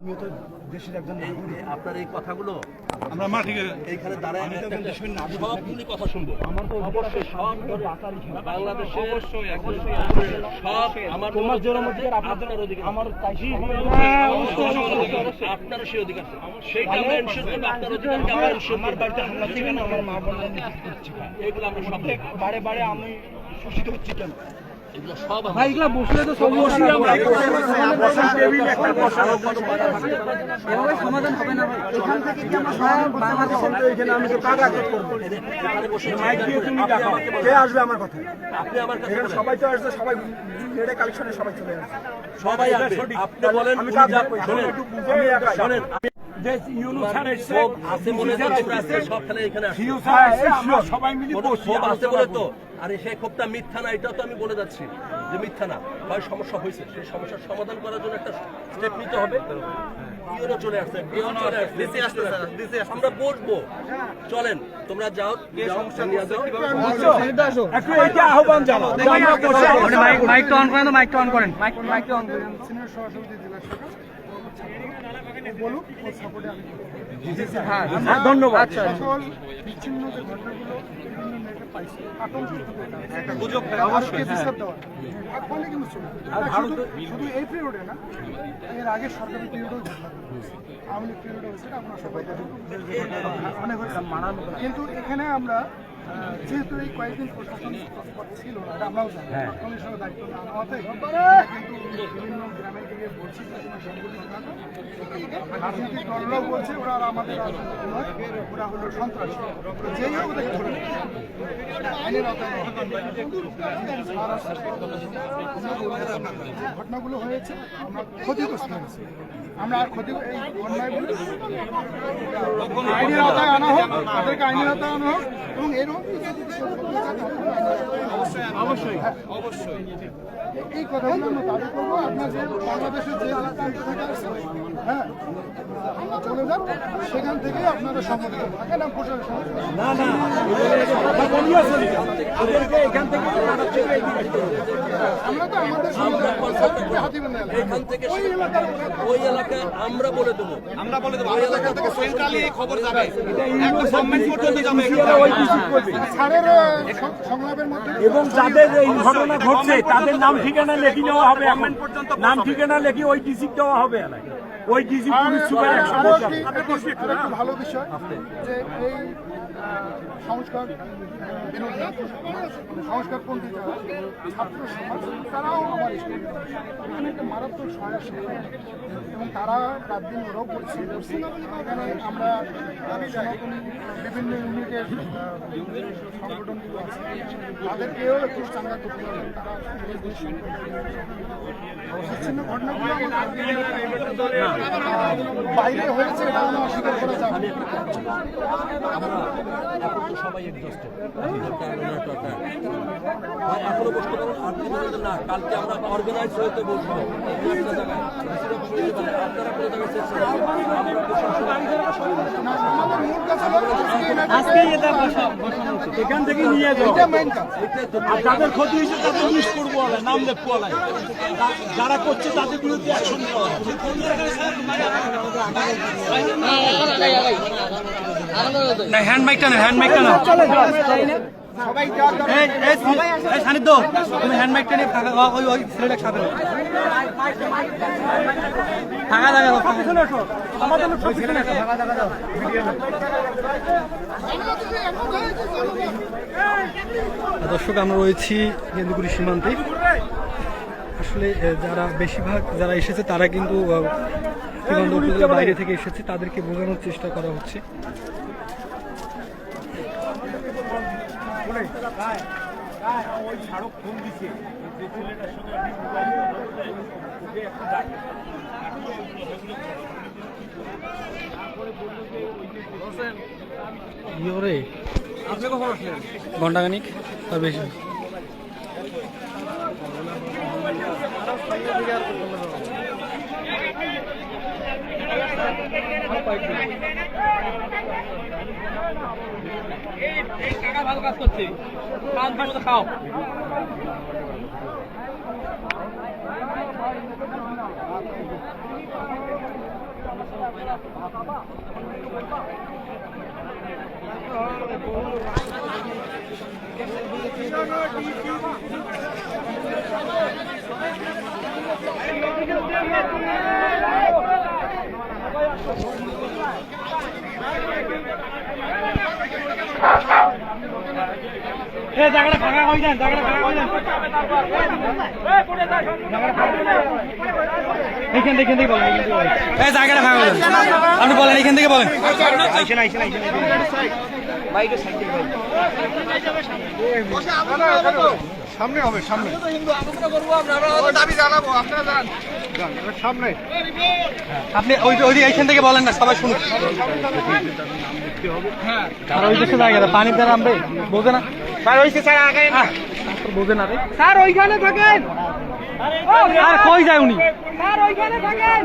আমিও তো দেশের একজন আপনার এই কথাগুলো আমরা মাটিকে এইখানে দাঁড়ায় আমি তো একটা- দেশের নাগরিক। সবগুলি কথা শুনব। আমার তো অবশ্যই সব বাংলাদেশের অবশ্যই, অবশ্যই। সব আমার তোমার জোরের মধ্যে আপনার আপনার অধিকার। আমার তাই অবশ্যই, অবশ্যই, অবশ্যই আপনারও সেই অধিকার সেইটা আমরা এনশিওর করব আপনার অধিকারকে আমরা এনশিওর আমার বাড়িতে হামলা থেকে না আমার মা বললেন এগুলো আমরা সব বারে বারে আমি শোষিত হচ্ছি কেন? ভাই এগুলো বসলে তো সমস্যা বসার টেবিল এভাবে সমাধান হবে না ভাই। এখান থেকে কি আমরা বাংলাদেশের এখানে আমি তো কাজ আগে করব। মাইক দিয়ে তুমি দেখাও কে আসবে আমার কথা? আপনি আমার কাছে সবাই তো আসবে সবাই এটা কালেকশনে সবাই চলে আসবে সবাই আসবে। আপনি বলেন আমি কাজ শোনেন। শোনেন। যে ইউনুস স্যার এসছে আছে বলে তো সব খেলে এখানে আসছো। ইউনুস স্যার এসছে আমরা সবাই মিলে বসি আছে বলে তো? আরে সেই ক্ষোভটা মিথ্যা না এটাও তো আমি বলে যাচ্ছি যে মিথ্যা না। হয় সমস্যা হয়েছে। সেই সমস্যার সমাধান করার জন্য একটা স্টেপ নিতে হবে। ইউনো চলে আসছে ইউনো চলে আসছে। আমরা বসবো। চলেন তোমরা যাও যাও নিয়ে যাও। একটু এইটা আহ্বান জানাও। যে আমরা বসে। মাইকটা অন করেন মাইকটা অন করেন। মাইক হ্যাঁ হ্যাঁ, ধন্যবাদ। আচ্ছা সকল বিচ্ছিন্ন যে ঘটনাগুলো বিভিন্ন নেটে পাইছি আতঙ্কিত গুজব আজকে ডিস্টার্ব দেওয়া ফলে কিন্তু শুধু এই পিরিয়ডে না এর আগে সরকারি পিরিয়ডেও ঘটনা ঘটেছে। আওয়ামী লীগ পিরিয়ডে হয়েছে এটা সবাই অনেক কিন্তু এখানে আমরা যেহেতু এই কয়েকদিন প্রশাসন ছিল না আমরাও জানি। কমিশনের দায়িত্ব না নেওয়াতে কিন্তু বিভিন্ন গ্রামে গিয়ে বলছি যে তোমরা সংগঠিত রাজনৈতিক দলরাও বলছে ওরা আর আমাদের নয় ওরা হলো সন্ত্রাসী। যেই হোক ওদেরকে ধরে ঘটনাগুলো হয়েছে আমরা ক্ষতিগ্রস্ত হয়েছে। আমরা আর ক্ষতি এই অন্যায়গুলো আইনের আওতায় আনা হোক তাদেরকে আইনের আওতায় আনা হোক এবং এরকম অবশ্যই অবশ্যই। এই কথাগুলো আমরা দাবি করব। আপনার যে বাংলাদেশের যে এলাকা থেকে আসছে হ্যাঁ চলে যান। সেখান থেকে আপনারা সম্মতিত থাকেন প্রশাসন না না এখান থেকে আমরা তো আমাদের এলাকা। এখান থেকে ওই এলাকায় আমরা বলে দেবো। আমরা বলে দেবো। ওই এলাকা থেকে সেন্ট্রালি খবর যাবে। সং- সংলাপের মধ্যে এবং যাদের এই ঘটনা ঘটছে তাদের নাম ঠিকানা লেখি নেওয়া হবে নাম ঠিকানা লেখি ওই ডিসি দেওয়া হবে এলাকায়। ওই আর পুলিশ সুপার আরেকটি ভালো বিষয় যে এই সংস্কার সংস্কার পন্থী যারা ছাত্র সমাজ তারাও আমার এখানে একটা মারাত্মক সহায়ক এবং তারা রাত দিন ওরাও করছে। এখানে আমরা সনাতনী বিভিন্ন ইউনিটের সংগঠনগুলো আছে। তাদেরকেও একটু চাঙ্গা করতে হবে। তারা বিচ্ছিন্ন ঘটনাগুলো আমাদের বাইরে হয়েছে এটা আমরা অস্বীকার করা যাবে না। আমরা এখন তো সবাই এক্সস্ট এখনও বসতে পারেন আর না। কালকে আমরা অর্গানাইজ বসবো। এখান থেকে নিয়ে যাও। যাদের ক্ষতি হয়েছে তাদের লিস্ট করব নাম দেখব আলাই। যারা করছে তাদের বিরুদ্ধে অ্যাকশন নেওয়া। না হ্যান্ড মাইকটা না হ্যান্ড মাইকটা না তুমি ওই- ওই ছেলেটা দর্শক, আমরা রয়েছি কেন্দ্রপুরি সীমান্তে। আসলে যারা বেশিরভাগ যারা এসেছে, তারা কিন্তু বাইরে থেকে এসেছে। তাদেরকে বোঝানোর চেষ্টা করা হচ্ছে। ওই স্মারক ফোন মোবাইলে কথা বলছি, ওকে একটু ডাক- ইয়োরে ঘন্টাখানিক বেশি ভালো কাজ করছে খাও এইখান থেকে থেকে বলেন এইখান থেকে বলেন। এই জায়গাটা ভাঙা বলেন আপনি বলেন এইখান থেকে বলেন। সামনে হবে সামনে। সামনে। আপনি ওই ওই এইখান থেকে বলেন না সবাই শুনুক আর ওই দেশে জায়গাটা পানিতে নামবে বোঝে না। স্যার ওই স্যার আগে না। বোঝে না রে। স্যার ওইখানে থাকেন। আর কই যায় উনি? স্যার ওইখানে থাকেন।